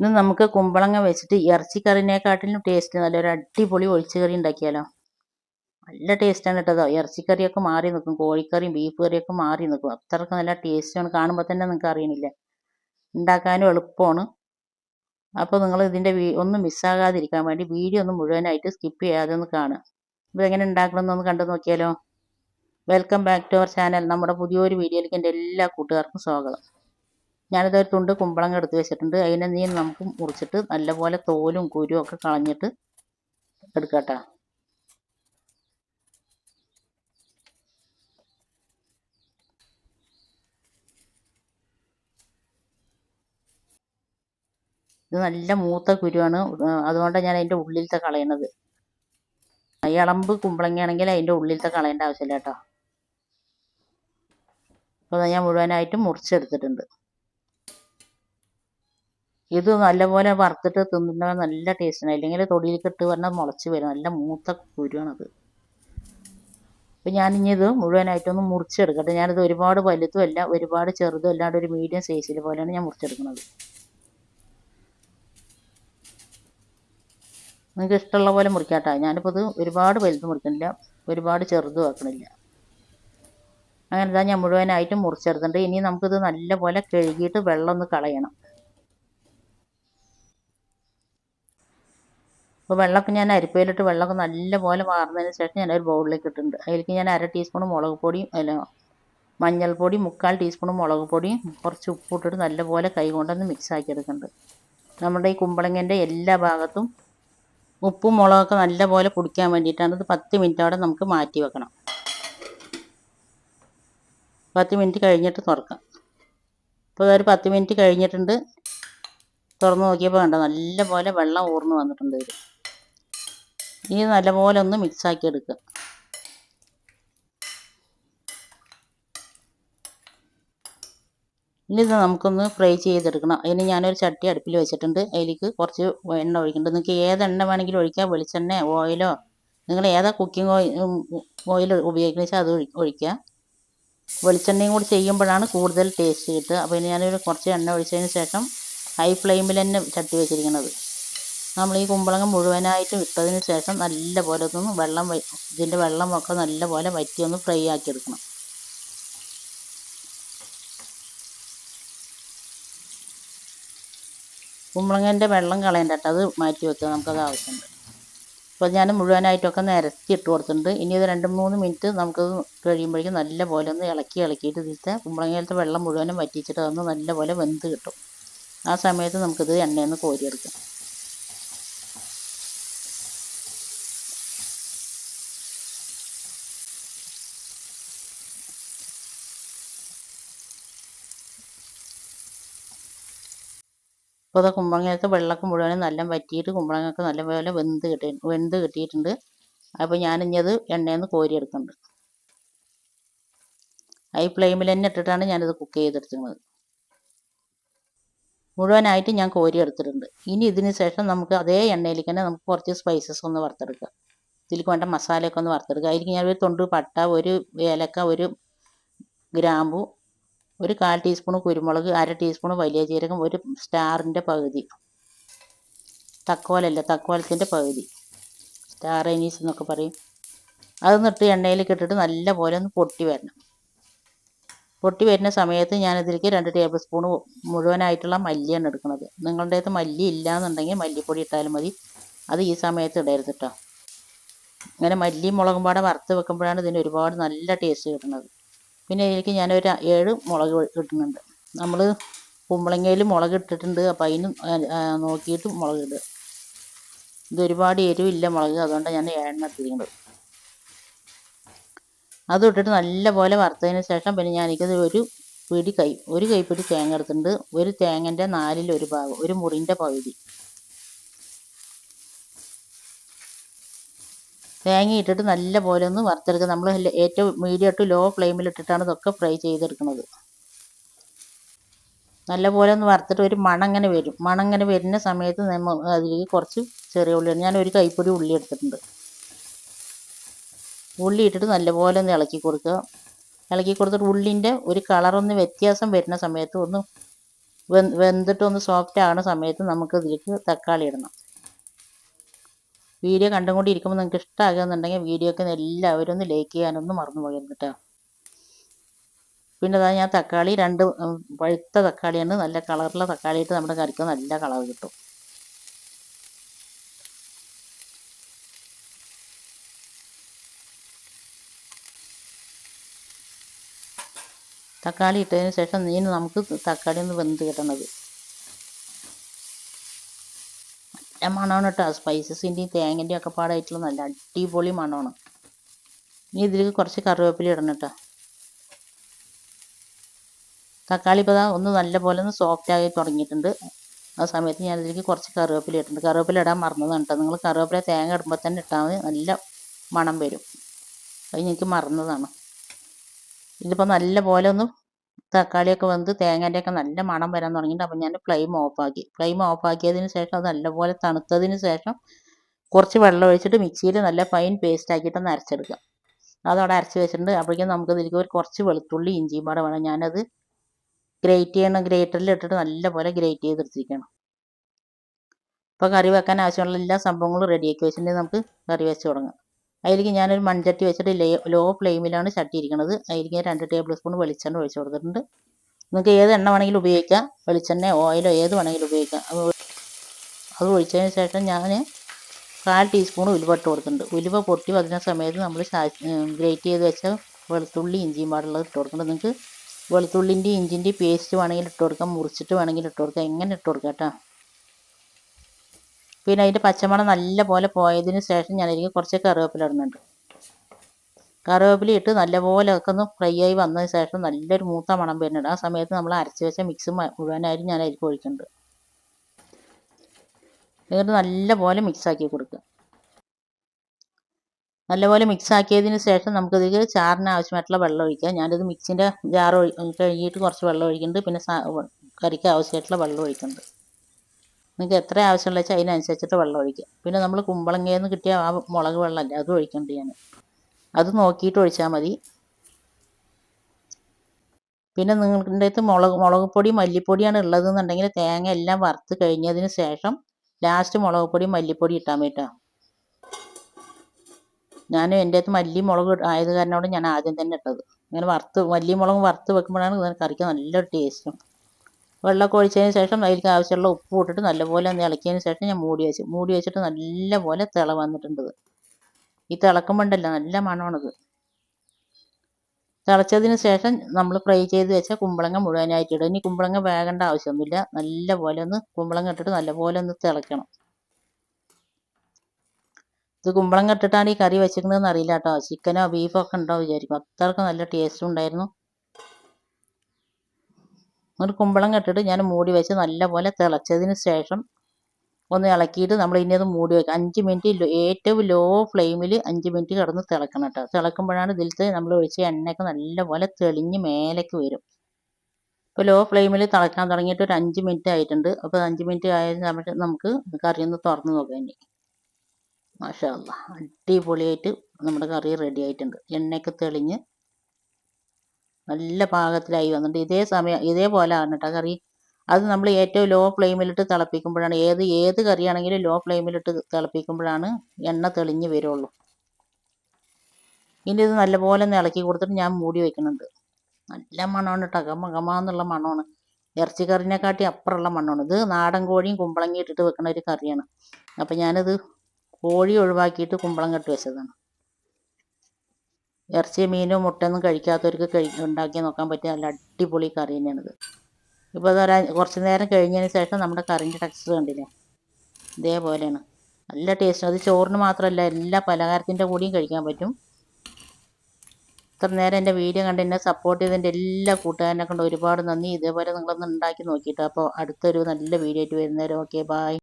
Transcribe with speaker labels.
Speaker 1: ഇന്ന് നമുക്ക് കുമ്പളങ്ങ വെച്ചിട്ട് ഇറച്ചിക്കറിനെക്കാട്ടിലും ടേസ്റ്റ് നല്ലൊരു അടിപൊളി ഒഴിച്ചു കറി ഉണ്ടാക്കിയാലോ? നല്ല ടേസ്റ്റാണ് കേട്ടോ. ഇറച്ചിക്കറിയൊക്കെ മാറി നിൽക്കും. കോഴിക്കറിയും ബീഫ് കറിയൊക്കെ മാറി നിൽക്കും. അത്രയ്ക്ക് നല്ല ടേസ്റ്റാണ് കാണുമ്പോൾ തന്നെ നിങ്ങൾക്ക് അറിയണില്ല. ഉണ്ടാക്കാനും എളുപ്പമാണ്. അപ്പോൾ നിങ്ങൾ ഇതിന്റെ ഒന്നും മിസ്സാകാതിരിക്കാൻ വേണ്ടി വീഡിയോ ഒന്ന് മുഴുവനായിട്ട് സ്കിപ്പ് ചെയ്യാതെ ഒന്ന് കാണുക. ഇപ്പോൾ എങ്ങനെ ഉണ്ടാക്കണമെന്നൊന്ന് കണ്ടു നോക്കിയാലോ? Welcome back to our channel നമ്മുടെ പുതിയൊരു വീഡിയോയിലേക്ക് എന്റെ എല്ലാ കൂട്ടുകാർക്കും സ്വാഗതം. ഞാനിതൊരു തുണ്ട് കുമ്പളങ്ങ എടുത്ത് വെച്ചിട്ടുണ്ട്. അതിനെ നീ നമുക്ക് മുറിച്ചിട്ട് നല്ലപോലെ തോലും കുരുവും ഒക്കെ കളഞ്ഞിട്ട് എടുക്കട്ടോ. ഇത് നല്ല മൂത്ത കുരുവാണ്. അതുകൊണ്ടാണ് ഞാൻ അതിന്റെ ഉള്ളിലത്തെ കളയണത്. ഈ ഇളമ്പ് കുമ്പളങ്ങയാണെങ്കിൽ അതിന്റെ ഉള്ളിലത്തെ കളയേണ്ട ആവശ്യമില്ല കേട്ടോ. അപ്പോൾ ഞാൻ മുഴുവനായിട്ടും മുറിച്ചെടുത്തിട്ടുണ്ട്. ഇത് നല്ലപോലെ വറുത്തിട്ട് തിന്നുമ്പോൾ നല്ല ടേസ്റ്റാണ് അല്ലെങ്കിൽ തൊടിയിലേക്ക് ഇട്ട് പറഞ്ഞാൽ മുളച്ച് വരും. നല്ല മൂത്ത കുരുവാണത്. അപ്പോൾ ഞാനിനി ഇത് മുഴുവനായിട്ടൊന്ന് മുറിച്ചെടുക്കട്ടെ. ഞാനിത് ഒരുപാട് വലുതും അല്ല ഒരുപാട് ചെറുതും അല്ലാണ്ട് ഒരു മീഡിയം സൈസിൽ പോലെയാണ് ഞാൻ മുറിച്ചെടുക്കുന്നത്. നിങ്ങൾക്ക് ഇഷ്ടമുള്ള പോലെ മുറിക്കാട്ടോ. ഞാനിപ്പോൾ ഇത് ഒരുപാട് വലുത് മുറിക്കണില്ല ഒരുപാട് ചെറുതും ആക്കണില്ല. അങ്ങനെ ഞാൻ മുഴുവനായിട്ട് മുറിച്ചെടുത്തിട്ടുണ്ട്. ഇനി നമുക്കിത് നല്ലപോലെ കഴുകിയിട്ട് വെള്ളം ഒന്ന് കളയണം. അപ്പോൾ വെള്ളമൊക്കെ ഞാൻ അരിപ്പയിലിട്ട് വെള്ളമൊക്കെ നല്ലപോലെ വാർന്നതിന് ശേഷം ഞാൻ ഒരു ബൗളിലേക്ക് ഇട്ടിട്ടുണ്ട്. അതിലേക്ക് ഞാൻ അര ടീസ്പൂൺ മുളക് പൊടിയും അല്ല മഞ്ഞൾപ്പൊടി മുക്കാൽ ടീസ്പൂൺ മുളക് പൊടിയും കുറച്ച് ഉപ്പിട്ടിട്ട് നല്ലപോലെ കൈ കൊണ്ടൊന്ന് മിക്സ് ആക്കി എടുക്കുന്നുണ്ട്. നമ്മുടെ ഈ കുമ്പളങ്ങന്റെ എല്ലാ ഭാഗത്തും ഉപ്പും മുളകൊക്കെ നല്ലപോലെ കുടിക്കാൻ വേണ്ടിയിട്ടാണ് ഇത് പത്ത് മിനിറ്റോടെ നമുക്ക് മാറ്റി വെക്കണം. പത്ത് മിനിറ്റ് കഴിഞ്ഞിട്ട് തുറക്കാം. ഇപ്പോൾ ഇതൊരു പത്ത് മിനിറ്റ് കഴിഞ്ഞിട്ടുണ്ട്. തുറന്ന് നോക്കിയപ്പോൾ കണ്ടോ നല്ലപോലെ വെള്ളം ഊർന്ന് വന്നിട്ടുണ്ട് ഇതിൽ ഇനി നല്ലപോലെ ഒന്ന് മിക്സാക്കി എടുക്കുക. ഇനി ഇത് നമുക്കൊന്ന് ഫ്രൈ ചെയ്തെടുക്കണം. അതിന് ഞാനൊരു ചട്ടി അടുപ്പിൽ വെച്ചിട്ടുണ്ട്. അതിലേക്ക് കുറച്ച് എണ്ണ ഒഴിക്കുന്നുണ്ട്. നിങ്ങൾക്ക് ഏത് എണ്ണ വേണമെങ്കിലും ഒഴിക്കാം. വെളിച്ചെണ്ണ ഓയിലോ നിങ്ങൾ ഏതാ കുക്കിംഗ് ഓയിൽ ഉപയോഗിക്കുന്നത് വെച്ചാൽ അത് ഒഴിക്കുക വെളിച്ചെണ്ണയും കൂടി ചെയ്യുമ്പോഴാണ് കൂടുതൽ ടേസ്റ്റ് കിട്ടുക. അപ്പോൾ ഇനി ഞാനൊരു കുറച്ച് എണ്ണ ഒഴിച്ചതിന് ശേഷം ഹൈ ഫ്ലെയിമിൽ തന്നെ ചട്ടി വെച്ചിരിക്കുന്നത്. നമ്മൾ ഈ കുമ്പളങ്ങ മുഴുവനായിട്ട് ഇട്ടതിന് ശേഷം നല്ല പോലെ ഒന്ന് വെള്ളം ഇതിന്റെ വെള്ളമൊക്കെ നല്ല പോലെ വറ്റി ഒന്ന് ഫ്രൈ ആക്കി എടുക്കണം. കുമ്പളങ്ങന്റെ വെള്ളം കളയണ്ട അത് മാറ്റി വെക്കുക നമുക്കത് ആവശ്യമുണ്ട്. അപ്പോൾ ഞാൻ മുഴുവനായിട്ടൊക്കെ നിരത്തി ഇട്ട് കൊടുത്തിട്ടുണ്ട്. ഇനി ഇത് രണ്ട് മൂന്ന് മിനിറ്റ് നമുക്കത് കഴിയുമ്പോഴേക്കും നല്ല പോലെ ഒന്ന് ഇളക്കി ഇളക്കിയിട്ട് ഇതിലത്തെ കുമ്പളങ്ങയിലത്തെ വെള്ളം മുഴുവനും വറ്റിച്ചിട്ട് അതൊന്ന് നല്ലപോലെ വെന്ത് കിട്ടും. ആ സമയത്ത് നമുക്കിത് എണ്ണയിൽ നിന്ന് കോരിയെടുക്കാം. അപ്പോൾ അത് കുമ്പളങ്ങയൊക്കെ വെള്ളമൊക്കെ മുഴുവനും നല്ല വറ്റിയിട്ട് കുമ്പളങ്ങയൊക്കെ നല്ലപോലെ വെന്ത് കിട്ടി വെന്ത് കിട്ടിയിട്ടുണ്ട്. അപ്പോൾ ഞാനിനി അത് എണ്ണയിൽ നിന്ന് കോരിയെടുക്കുന്നുണ്ട് ഹൈ ഫ്ലെയിമിൽ തന്നെ ഇട്ടിട്ടാണ് ഞാനിത് കുക്ക് ചെയ്തെടുക്കുന്നത് മുഴുവനായിട്ട് ഞാൻ കോരി എടുത്തിട്ടുണ്ട് ഇനി ഇതിന് ശേഷം നമുക്ക് അതേ എണ്ണയിലേക്ക് തന്നെ നമുക്ക് കുറച്ച് സ്പൈസസ് ഒന്ന് വറുത്തെടുക്കാം ഇതിലേക്ക് വേണ്ട മസാലയൊക്കെ ഒന്ന് വറുത്തെടുക്കുക. അതിലേക്ക് ഞാൻ ഒരു തൊണ്ട് പട്ട ഒരു ഏലക്ക ഒരു ഗ്രാമ്പു ഒരു കാൽ ടീസ്പൂൺ കുരുമുളക് അര ടീസ്പൂൺ വലിയ ജീരകം ഒരു സ്റ്റാറിന്റെ പകുതി. തക്കോലല്ല തക്കോലത്തിന്റെ പകുതി. സ്റ്റാർ അനീസ് എന്നൊക്കെ പറയും. അത് ഇട്ട് എണ്ണയിലേക്ക് ഇട്ടിട്ട് നല്ല പോലെ ഒന്ന് പൊട്ടി വരണം. പൊട്ടി വരുന്ന സമയത്ത് ഞാനിതിലേക്ക് രണ്ട് ടേബിൾ സ്പൂൺ മുഴുവനായിട്ടുള്ള മല്ലിയാണ് എടുക്കുന്നത്. നിങ്ങളുടെ അടുത്ത് മല്ലി ഇല്ല എന്നുണ്ടെങ്കിൽ മല്ലിപ്പൊടി ഇട്ടാലും മതി. അത് ഈ സമയത്ത് ഇടരുത് കേട്ടോ അങ്ങനെ മല്ലിയും മുളകും പാടെ വറുത്ത് വെക്കുമ്പോഴാണ് ഇതിന് ഒരുപാട് നല്ല ടേസ്റ്റ് കിട്ടുന്നത്. പിന്നെ ഇതിലേക്ക് ഞാനൊരു ഏഴ് മുളക് ഇടുന്നുണ്ട്. നമ്മൾ കുമ്പളങ്ങയിൽ മുളക് ഇട്ടിട്ടുണ്ട്. അപ്പോൾ അതിന് നോക്കിയിട്ട് മുളക് ഇടുക. ഇത് ഒരുപാട് എരിവില്ല മുളക് അതുകൊണ്ടാണ് ഞാൻ ഏഴെണ്ണം ഇട്ടിരിക്കുന്നത് അത് ഇട്ടിട്ട് നല്ലപോലെ വറുത്തതിന് ശേഷം പിന്നെ ഞാനിത് ഒരു പിടി കൈ ഒരു കൈപ്പിടി തേങ്ങ എടുത്തിട്ടുണ്ട്. ഒരു തേങ്ങന്റെ നാലിൽ ഒരു ഭാഗം ഒരു മുറിന്റെ പകുതി. തേങ്ങ ഇട്ടിട്ട് നല്ല പോലെ ഒന്ന് വറുത്തെടുക്കുക. നമ്മൾ ഏറ്റവും മീഡിയം ടു ലോ ഫ്ലെയിമിൽ ഇട്ടിട്ടാണ് ഇതൊക്കെ ഫ്രൈ ചെയ്തെടുക്കുന്നത്. നല്ല പോലെ ഒന്ന് വറുത്തിട്ട് ഒരു മണങ്ങനെ വരും. മണങ്ങനെ വരുന്ന സമയത്ത് നമ്മൾ അതിലേക്ക് കുറച്ച് ചെറിയ ഉള്ളി ഞാൻ ഒരു കൈപ്പൊടി ഉള്ളി എടുത്തിട്ടുണ്ട്. ഉള്ളി ഇട്ടിട്ട് നല്ലപോലെ ഒന്ന് ഇളക്കി കൊടുക്കുക. ഇളക്കി കൊടുത്തിട്ട് ഉള്ളിന്റെ ഒരു കളറൊന്ന് വ്യത്യാസം വരുന്ന സമയത്ത് ഒന്ന് വെന്ത് വെന്തിട്ടൊന്ന് സോഫ്റ്റ് ആകുന്ന സമയത്ത് നമുക്ക് ഇതിലേക്ക് തക്കാളി ഇടണം. വീഡിയോ കണ്ടുകൊണ്ടിരിക്കുമ്പോൾ നിങ്ങൾക്ക് ഇഷ്ടമാകുന്നുണ്ടെങ്കിൽ വീഡിയോക്ക് എല്ലാവരും ഒന്ന് ലൈക്ക് ചെയ്യാനൊന്നും മറന്നു പോകരുത് കേട്ടോ. പിന്നെ അതാ ഞാൻ തക്കാളി രണ്ട് പഴുത്ത തക്കാളിയാണ്. നല്ല കളറുള്ള തക്കാളി ഇട്ട് നമ്മുടെ കറിക്ക് നല്ല കളർ കിട്ടും. തക്കാളി ഇട്ടതിന് ശേഷം നീന് നമുക്ക് തക്കാളി ഒന്ന് വെന്ത് കിട്ടണത്. നല്ല മണമാണ് കേട്ടോ. സ്പൈസസിന്റെയും തേങ്ങന്റെയും ഒക്കെ പാടായിട്ടുള്ള നല്ല അടിപൊളി മണമാണ്. ഇനി ഇതിലേക്ക് കുറച്ച് കറിവേപ്പില ഇടണം കേട്ടോ. തക്കാളി ഇപ്പോൾ ഒന്ന് നല്ല പോലെ ഒന്ന് സോഫ്റ്റ് ആയി തുടങ്ങിയിട്ടുണ്ട്. ആ സമയത്ത് ഞാൻ ഇതിലേക്ക് കുറച്ച് കറിവേപ്പില ഇട്ടിട്ടുണ്ട്. കറിവേപ്പില ഇടാൻ മറന്നതാണ് കേട്ടോ. നിങ്ങൾ കറിവേപ്പില തേങ്ങ ഇടുമ്പോൾ തന്നെ ഇട്ടാൽ മതി. നല്ല മണം വരും. അത് എനിക്ക് മറന്നതാണ്. ഇതിപ്പോൾ നല്ല പോലെ ഒന്ന് തക്കാളിയൊക്കെ വെന്ത് തേങ്ങേന്റെയൊക്കെ നല്ല മണം വരാൻ തുടങ്ങിയിട്ട് അപ്പം ഞാൻ ഫ്ലെയിം ഓഫാക്കി. ഫ്ലെയിം ഓഫാക്കിയതിന് ശേഷം അത് നല്ലപോലെ തണുത്തതിന് ശേഷം കുറച്ച് വെള്ളം ഒഴിച്ചിട്ട് മിക്സിയിൽ നല്ല ഫൈൻ പേസ്റ്റ് ആക്കിയിട്ട് ഒന്ന് അരച്ചെടുക്കാം അതവിടെ അരച്ച് വെച്ചിട്ടുണ്ട്. അപ്പോഴേക്കും നമുക്ക് ഇതിലേക്ക് ഒരു കുറച്ച് വെളുത്തുള്ളി ഇഞ്ചിയും പാടെ വേണം. ഞാനത് ഗ്രേറ്റ് ചെയ്യണം. ഗ്രേറ്ററിൽ ഇട്ടിട്ട് നല്ലപോലെ ഗ്രേറ്റ് ചെയ്തെടുത്തിരിക്കണം. അപ്പോൾ കറി വെക്കാൻ ആവശ്യമുള്ള എല്ലാ സംഭവങ്ങളും റെഡിയാക്കി വെച്ചിട്ടുണ്ടെങ്കിൽ നമുക്ക് കറി വെച്ച് തുടങ്ങാം. അതിലേക്ക് ഞാനൊരു മൺചട്ടി വെച്ചിട്ട് ലേ ലോ ഫ്ലെയിമിലാണ് ചട്ടി ഇരിക്കുന്നത് അതിലേക്ക് ഞാൻ രണ്ട് ടേബിൾ സ്പൂൺ വെളിച്ചെണ്ണ ഒഴിച്ച് കൊടുത്തിട്ടുണ്ട്. നിങ്ങൾക്ക് ഏത് എണ്ണ വേണമെങ്കിലും ഉപയോഗിക്കാം. വെളിച്ചെണ്ണ ഓയിലോ ഏത് വേണമെങ്കിലും ഉപയോഗിക്കാം. അത് അത് ഒഴിച്ചതിന് ശേഷം ഞാൻ കാൽ ടീസ്പൂൺ ഉലുവ ഇട്ട് കൊടുക്കുന്നുണ്ട് ഉലുവ പൊട്ടി വരുന്ന സമയത്ത് നമ്മൾ ഗ്രേറ്റ് ചെയ്ത് വെച്ച വെളുത്തുള്ളി ഇഞ്ചിയും പാടുള്ളത് ഇട്ട് കൊടുക്കുന്നുണ്ട് നിങ്ങൾക്ക് വെളുത്തുള്ളിന്റെയും ഇഞ്ചിന്റെയും പേസ്റ്റ് വേണമെങ്കിൽ ഇട്ട് കൊടുക്കാം. മുറിച്ചിട്ട് വേണമെങ്കിൽ ഇട്ട് കൊടുക്കാം. എങ്ങനെ ഇട്ട് കൊടുക്കാം കേട്ടോ? പിന്നെ അതിന്റെ പച്ചമണം നല്ല പോലെ പോയതിന് ശേഷം ഞാൻ കുറച്ച് കറിവേപ്പില ഇടുന്നുണ്ട്. കറിവേപ്പില ഇട്ട് നല്ലപോലെ ഒക്കെ ഒന്ന് ഫ്രൈ ആയി വന്നതിന് ശേഷം നല്ലൊരു മൂത്ത മണം വരുന്നുണ്ട്. ആ സമയത്ത് നമ്മൾ അരച്ച് വെച്ച മിക്സ് മുഴുവനായിട്ട് ഞാൻ അതിലേക്ക് ഒഴിക്കുന്നുണ്ട്. എന്നിട്ട് നല്ലപോലെ മിക്സാക്കി കൊടുക്കുക. നല്ലപോലെ മിക്സ് ആക്കിയതിന് ശേഷം നമുക്കിതിൽ ചാറിന് ആവശ്യമായിട്ടുള്ള വെള്ളം ഒഴിക്കാം. ഞാനിത് മിക്സിന്റെ ജാർ കഴുകിയിട്ട് കുറച്ച് വെള്ളം ഒഴിക്കുന്നുണ്ട്. പിന്നെ കറിക്ക് ആവശ്യമായിട്ടുള്ള വെള്ളം ഒഴിക്കുന്നുണ്ട്. നിങ്ങൾക്ക് എത്ര ആവശ്യമുള്ള വെച്ചാൽ അതിനനുസരിച്ചിട്ട് വെള്ളം ഒഴിക്കുക പിന്നെ നമ്മൾ കുമ്പളങ്ങയിൽ നിന്ന് കിട്ടിയ ആ മുളക് വെള്ളമല്ലേ അത് ഒഴിക്കേണ്ടി ഞാൻ അത് നോക്കിയിട്ട് ഒഴിച്ചാൽ മതി. പിന്നെ നിങ്ങളുടെ അടുത്ത് മുളക് മുളക് പൊടി മല്ലിപ്പൊടിയാണ് ഉള്ളതെന്നുണ്ടെങ്കിൽ തേങ്ങ എല്ലാം വറുത്ത് കഴിഞ്ഞതിന് ശേഷം ലാസ്റ്റ് മുളക് പൊടി മല്ലിപ്പൊടി ഇട്ടാൽ മതിട്ടോ ഞാനും എന്റെ അടുത്ത് മല്ലി മുളക് ആയത് കാരണമാണ് ഞാൻ ആദ്യം തന്നെ ഇട്ടത്. ഇങ്ങനെ വറുത്ത് മല്ലി മുളക് വറുത്ത് വെക്കുമ്പോഴാണ് കറിക്ക് നല്ലൊരു ടേസ്റ്റും വെള്ളമൊക്കെ ഒഴിച്ചതിന് ശേഷം അതിലേക്ക് ആവശ്യമുള്ള ഉപ്പ് ഇട്ടിട്ട് നല്ലപോലെ ഒന്ന് ഇളക്കിയതിന് ശേഷം ഞാൻ മൂടി വെച്ചു മൂടി വെച്ചിട്ട് നല്ലപോലെ തിള വന്നിട്ടുണ്ട് ഈ തിളക്കുമ്പോണ്ടല്ല നല്ല മണമാണിത്. തിളച്ചതിന് ശേഷം നമ്മൾ ഫ്രൈ ചെയ്ത് വെച്ച കുമ്പളങ്ങ മുഴുവനായിട്ട് ഇടും. ഇനി കുമ്പളങ്ങ വേകേണ്ട ആവശ്യമൊന്നുമില്ല. നല്ലപോലെ ഒന്ന് കുമ്പളങ്ങ ഇട്ടിട്ട് നല്ലപോലെ ഒന്ന് തിളക്കണം. ഇത് കുമ്പളങ്ങ ഇട്ടിട്ടാണ് ഈ കറി വെച്ചിരിക്കുന്നതെന്ന് അറിയില്ല കേട്ടോ. ചിക്കനോ ബീഫോ ഒക്കെ ഉണ്ടോ വിചാരിക്കും. അത്രയ്ക്ക് നല്ല ടേസ്റ്റും ഉണ്ടായിരുന്നു. ഒരു കുമ്പളം കെട്ടിട്ട് ഞാൻ മൂടി വെച്ച് നല്ലപോലെ തിളച്ചതിന് ശേഷം ഒന്ന് ഇളക്കിയിട്ട് നമ്മൾ ഇനി അത് മൂടി വെക്കുക. അഞ്ച് മിനിറ്റ് ഏറ്റവും ലോ ഫ്ലെയിമിൽ അഞ്ച് മിനിറ്റ് കിടന്ന് തിളക്കണം കേട്ടോ. തിളക്കുമ്പോഴാണ് ഇതിലത്തെ നമ്മൾ ഒഴിച്ച് എണ്ണയൊക്കെ നല്ലപോലെ തെളിഞ്ഞ് മേലേക്ക് വരും. ഇപ്പോൾ ലോ ഫ്ലെയിമിൽ തിളക്കാൻ തുടങ്ങിയിട്ട് ഒരു അഞ്ച് മിനിറ്റ് ആയിട്ടുണ്ട്. അപ്പോൾ അഞ്ച് മിനിറ്റ് ആയ സമയത്ത് നമുക്ക് കറി ഒന്ന് തുറന്ന് നോക്കാം ഇനി. മാഷാ അടിപൊളിയായിട്ട് നമ്മുടെ കറി റെഡി ആയിട്ടുണ്ട്. എണ്ണയൊക്കെ തെളിഞ്ഞ് നല്ല പാകത്തിലായി വന്നിട്ട് ഇതേ സമയം ഇതേപോലെ ആണ് കറി. അത് നമ്മൾ ഏറ്റവും ലോ ഫ്ലെയിമിലിട്ട് തിളപ്പിക്കുമ്പോഴാണ്. ഏത് ഏത് കറിയാണെങ്കിലും ലോ ഫ്ലെയിമിലിട്ട് തിളപ്പിക്കുമ്പോഴാണ് എണ്ണ തെളിഞ്ഞ് വരുള്ളൂ. ഇനി ഇത് നല്ലപോലെ ഒന്ന് ഇളക്കി കൊടുത്തിട്ട് ഞാൻ മൂടി വയ്ക്കുന്നുണ്ട് നല്ല മണമാണ് കേട്ടോ ഗമ എന്നുള്ള മണമാണ്. ഇറച്ചിക്കറിനെക്കാട്ടി അപ്പുറമുള്ള മണമാണ്. ഇത് നാടൻ കോഴിയും കുമ്പളങ്ങി ഇട്ടിട്ട് വെക്കുന്ന ഒരു കറിയാണ്. അപ്പം ഞാനിത് കോഴി ഒഴിവാക്കിയിട്ട് കുമ്പളം കെട്ടി വെച്ചതാണ്. ഇറച്ചി മീനും മുട്ടയൊന്നും കഴിക്കാത്തവർക്ക് കഴി ഉണ്ടാക്കി നോക്കാൻ പറ്റിയ നല്ല അടിപൊളി കറി തന്നെയാണിത് ഇപ്പോൾ അതൊരു കുറച്ച് നേരം കഴിഞ്ഞതിന് ശേഷം നമ്മുടെ കറിന്റെ ടെക്സ്ചർ കണ്ടില്ലേ? ഇതേപോലെയാണ്. നല്ല ടേസ്റ്റ് അത് ചോറിന് മാത്രമല്ല എല്ലാ പലഹാരത്തിന്റെ കൂടിയും കഴിക്കാൻ പറ്റും. ഇത്ര നേരം എന്റെ വീഡിയോ കണ്ട് എന്നെ സപ്പോർട്ട് ചെയ്തതിന്റെ എല്ലാ കൂട്ടുകാരനെ കൊണ്ട് ഒരുപാട് നന്ദി. ഇതേപോലെ നിങ്ങളൊന്ന് ഉണ്ടാക്കി നോക്കിയിട്ട് അപ്പോൾ അടുത്തൊരു നല്ല വീഡിയോ ആയിട്ട് വരുന്നേരം ഓക്കെ ബായ്